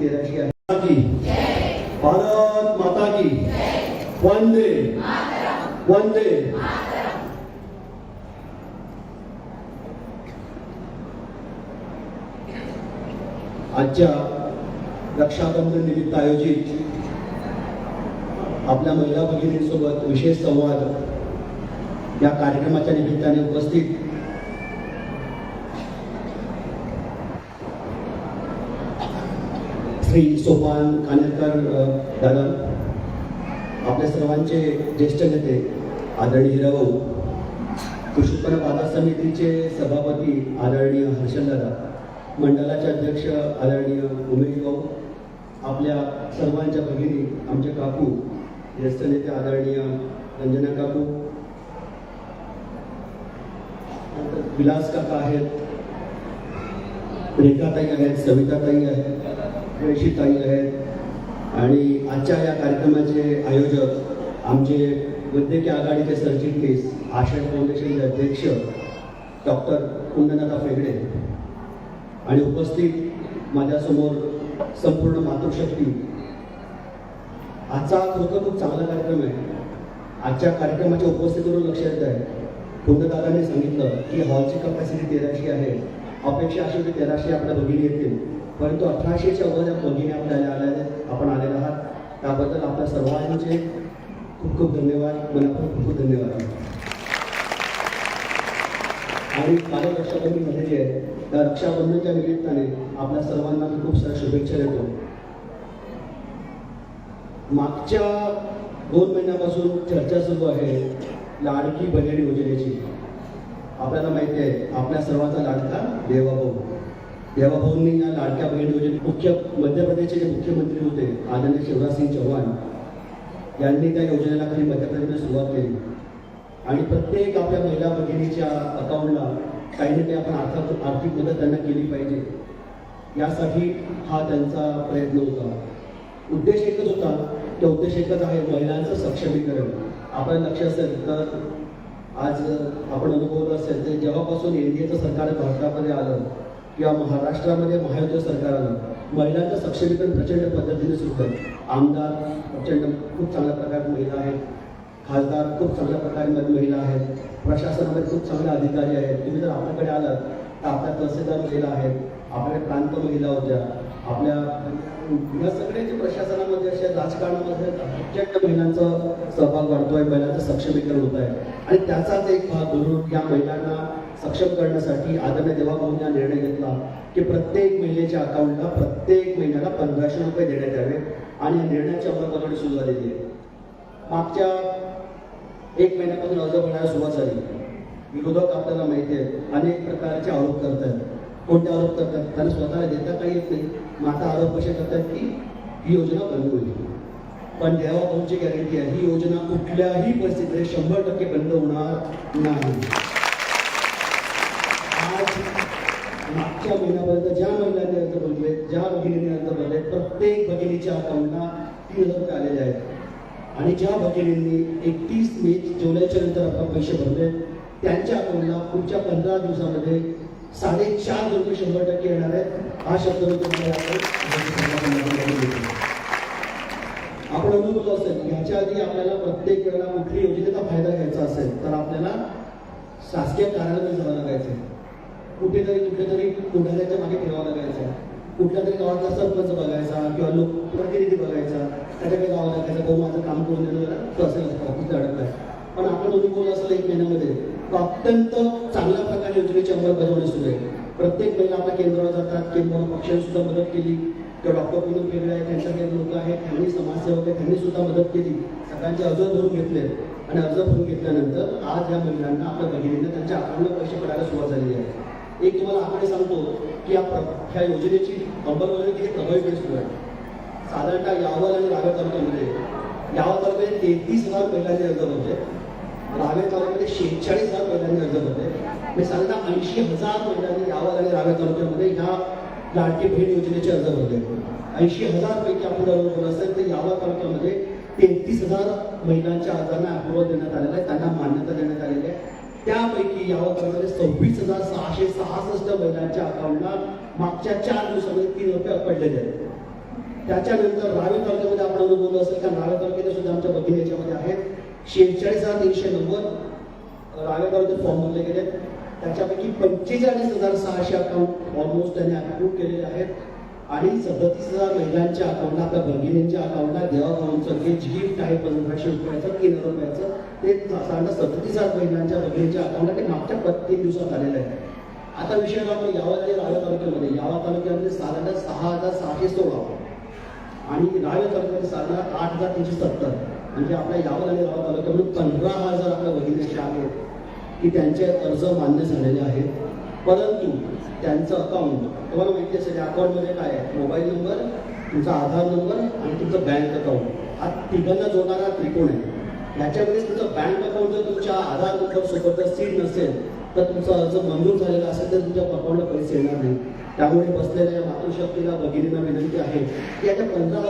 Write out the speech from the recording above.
तेराशे आहे भारत माता की वंदे वंदे. आजच्या रक्षाबंधन निमित्त आयोजित आपल्या महिला भगिनींसोबत विशेष संवाद या कार्यक्रमाच्या निमित्ताने उपस्थित श्री सोपान कानेरकर दादा आपल्या सर्वांचे ज्येष्ठ नेते आदरणीय हिराभाऊ कृषी उत्पन्न बाजार समितीचे सभापती आदरणीय हर्षलदादा मंडळाचे अध्यक्ष आदरणीय उमेश भाऊ आपल्या सर्वांच्या भगिनी आमचे काकू ज्येष्ठ नेते आदरणीय रंजना काकू विलास काका आहेत रेखाताई आहेत सविताताई आहेत रेशीताई आहेत आणि आजच्या या कार्यक्रमाचे आयोजक आमचे वैद्यकीय आघाडीचे सरचिटणीस आशय फाउंडेशनचे अध्यक्ष डॉक्टर कुंडनाथा फेगडे आणि उपस्थित माझ्यासमोर संपूर्ण मातृशक्ती आजचा खरोखर खूप चांगला कार्यक्रम आहे. आजच्या कार्यक्रमाच्या उपस्थितीवरून लक्षात येत आहे. कुंडदादाने सांगितलं की हॉलची कपॅसिटी तेराशे आहे. अपेक्षा अशी होती तेराशे आपल्या भगिनी येतील. परंतु अठराशेच्या अगोदर या भगिनी आपल्याला आल्या आहेत आपण आलेले आहात त्याबद्दल आपल्या सर्वांचे खूप खूप धन्यवाद. मनापासून खूप खूप धन्यवाद. आणि माझ्या रक्षाबंधनमध्ये जे आहे त्या रक्षाबंधनच्या निमित्ताने आपल्या सर्वांना मी खूप साऱ्या शुभेच्छा देतो. मागच्या दोन महिन्यापासून चर्चा सुरू आहे लाडकी बहीण योजनेची. आपल्याला माहिती आहे आपल्या सर्वांचा लाडका देवाभाऊ देवाभाऊंनी या लाडक्या बहीण योजने मुख्य मध्य प्रदेशचे जे मुख्यमंत्री होते आदरणीय शिवराज सिंग चौहान यांनी त्या योजनेला खरी मध्य प्रदेशने सुरुवात केली. आणि प्रत्येक आपल्या महिला भगिनीच्या अकाउंटला काही ना काही आपण आर्थिक आर्थिक मदत त्यांना केली पाहिजे. यासाठी हा त्यांचा प्रयत्न होता. उद्देश एकच होता. तो उद्देश एकच आहे महिलांचं सक्षमीकरण. आपल्याला लक्ष असेल तर आज आपण अनुभवलं असेल तर जेव्हापासून एन डी एचं सरकार भारतामध्ये आलं किंवा महाराष्ट्रामध्ये महायुद्ध सरकार आलं महिलांचं सक्षमीकरण प्रचंड पद्धतीने सुरू केलं आमदार प्रचंड खूप चांगल्या प्रकारे महिला आहेत. खासदार खूप चांगल्या प्रकारे महिला आहेत. प्रशासनामध्ये खूप चांगले अधिकारी आहेत. तुम्ही जर आपल्याकडे आलात तर आपल्या तहसीलदार महिला आहेत. आपल्या प्रांत महिला होत्या. आपल्या या सगळे जे प्रशासनामध्ये असे राजकारणामध्ये प्रचंड महिलांचा सहभाग वाढतोय महिलांचं सक्षमीकरण होत आहे आणि त्याचाच एक भाग म्हणून या महिलांना सक्षम करण्यासाठी आदरणीय देवाभाऊंनी हा निर्णय घेतला की प्रत्येक महिलेच्या अकाउंटला प्रत्येक महिन्याला पंधराशे रुपये देण्यात यावे आणि या निर्णयाची अंमलबजावणी सुरू झालेली आहे. मागच्या एक महिन्यापासून अर्ज भरण्याला सुरुवात झाली. विरोधक आपल्याला माहिती आहे अनेक प्रकारचे आरोप करतात कोणते आरोप करतात त्यांना स्वतःला देता काही येत नाही. माता आरोप कसे करतात की ही योजना बंद होईल. पण देवाभाऊची गॅरंटी आहे ही योजना कुठल्याही परिस्थितीत शंभर टक्के बंद होणार नाही. मागच्या महिन्यापर्यंत ज्या महिलांनी अर्ज भरले ज्या भगिनीने अर्ज भरले प्रत्येक भगिनीच्या अकाउंटला तीन हजार रुपये आलेले आहेत. आणि ज्या भगिनींनी एकतीस मे जुलैच्या नंतर आपण पैसे भरले त्यांच्या अकाउंटला पुढच्या पंधरा दिवसामध्ये साडेचार रुपये शंभर टक्के येणार आहेत. हा शब्द मी तुम्हाला आपण अनुभवलं असेल याच्या आधी आपल्याला प्रत्येक वेळेला कुठली योजनेचा फायदा घ्यायचा असेल तर आपल्याला शासकीय कार्यालय कुठेतरी कुठेतरी पुढाऱ्याच्या मागे ठेवा लागायचं. कुठल्या तरी गावातला सरपंच बघायचा किंवा लोक प्रतिनिधी बघायचा. त्याच्याकडे गावाला लागायचं. भाऊ माझं काम करून देणं तो असेल ऑफिसला अडकलाय. पण आपण दोन्ही बोल असलं एक महिन्यामध्ये? तो अत्यंत चांगल्या प्रकारे योजनेची अंमलबजावणी सुरू आहे. प्रत्येक महिला आपल्या केंद्रावर जातात. केंद्रावर पक्षाने सुद्धा मदत केली. किंवा डॉक्टर पुनम वेगळे आहेत त्यांच्या काही लोक आहेत. त्यांनी समाजसेवक आहेत. त्यांनी सुद्धा मदत केली. सगळ्यांचे अर्ज भरून घेतले. आणि अर्ज भरून घेतल्यानंतर आज या महिलांना आपल्या भगिनींना त्यांच्या अकाउंटला पैसे पडायला सुरुवात झालेली आहे. एक तुम्हाला आकडे सांगतो की या ह्या योजनेची अंमलबजावणी किती प्रभावीपणे सुरू आहे. साधारणतः यावल आणि रावेर तालुक्यामध्ये. यावल तालुक्यामध्ये तेहतीस हजार महिलांनी अर्ज भरले. रावे तालुक्यामध्ये शेहेचाळीस हजार महिलांनी अर्ज भरले. म्हणजे साधारणतः ऐंशी हजार महिलांनी यावल आणि रावेर तालुक्यामध्ये ह्या लाडकी भेट योजनेचे अर्ज भरले. ऐंशी हजार पैकी आपण जर असेल तर यावल तालुक्यामध्ये तेहतीस हजार महिलांच्या अर्जांना अप्रुव्हल देण्यात आलेला आहे. त्यांना मान्यता देण्यात आलेली आहे. त्यापैकी यावल तालुक्यामध्ये सव्वीस हजार सहाशे सहासष्ट महिलांच्या अकाउंटला मागच्या चार दिवसामध्ये तीन रुपये पडलेले आहेत. त्याच्यानंतर रावे तालुक्यामध्ये आपण अनुभवलं असेल त्या रावे तालुक्यात सुद्धा आमच्या भगिनी याच्यामध्ये आहेत. शेहेचाळीस हजार तीनशे नव्वद रावे तालुक्यात फॉर्म भरले गेले त्याच्यापैकी पंचेचाळीस हजार सहाशे अकाउंट ऑलमोस्ट त्यांनी अप्रूव्ह केलेले आहेत. आणि सदतीस हजार महिलांच्या अकाउंटला भगिनींच्या अकाउंटला देवाभाऊंचं जे गिफ्ट आहे पंधराशे रुपयाचं तीन हजार रुपयाचं ते साधारण सदतीस हजार महिलांच्या भगिनींच्या अकाउंटला ते मागच्या प- तीन दिवसात आलेलं आहे आता विषय राहतो यावा ते राव्या तालुक्यामध्ये. यावा तालुक्यामध्ये साधारण सहा हजार सहाशे सोळा आणि राव तालुक्यामध्ये साधारण आठ हजार तीनशे सत्तर. म्हणजे आपल्या यावल आणि रावा तालुक्यामध्ये पंधरा हजार आपल्या भगिनी अशा आहेत की त्यांचे अर्ज मान्य झालेले आहेत. परंतु त्यांचं अकाउंट तुम्हाला माहिती असेल त्या अकाउंटमध्ये काय आहे? मोबाईल नंबर तुमचा आधार नंबर आणि तुमचं बँक अकाउंट हा तिघांना जोडणारा त्रिकोण आहे. याच्यामध्ये तुमचं बँक अकाउंट जर तुमच्या आधार नंबर सोबत जर सीड नसेल तर तुमचा अर्ज मंजूर झालेला असेल तर तुमच्या अकाउंटला पैसे येणार नाही त्यामुळे बसलेल्या मातृशक्तीला भगिनींना विनंती आहे की आता पंधरा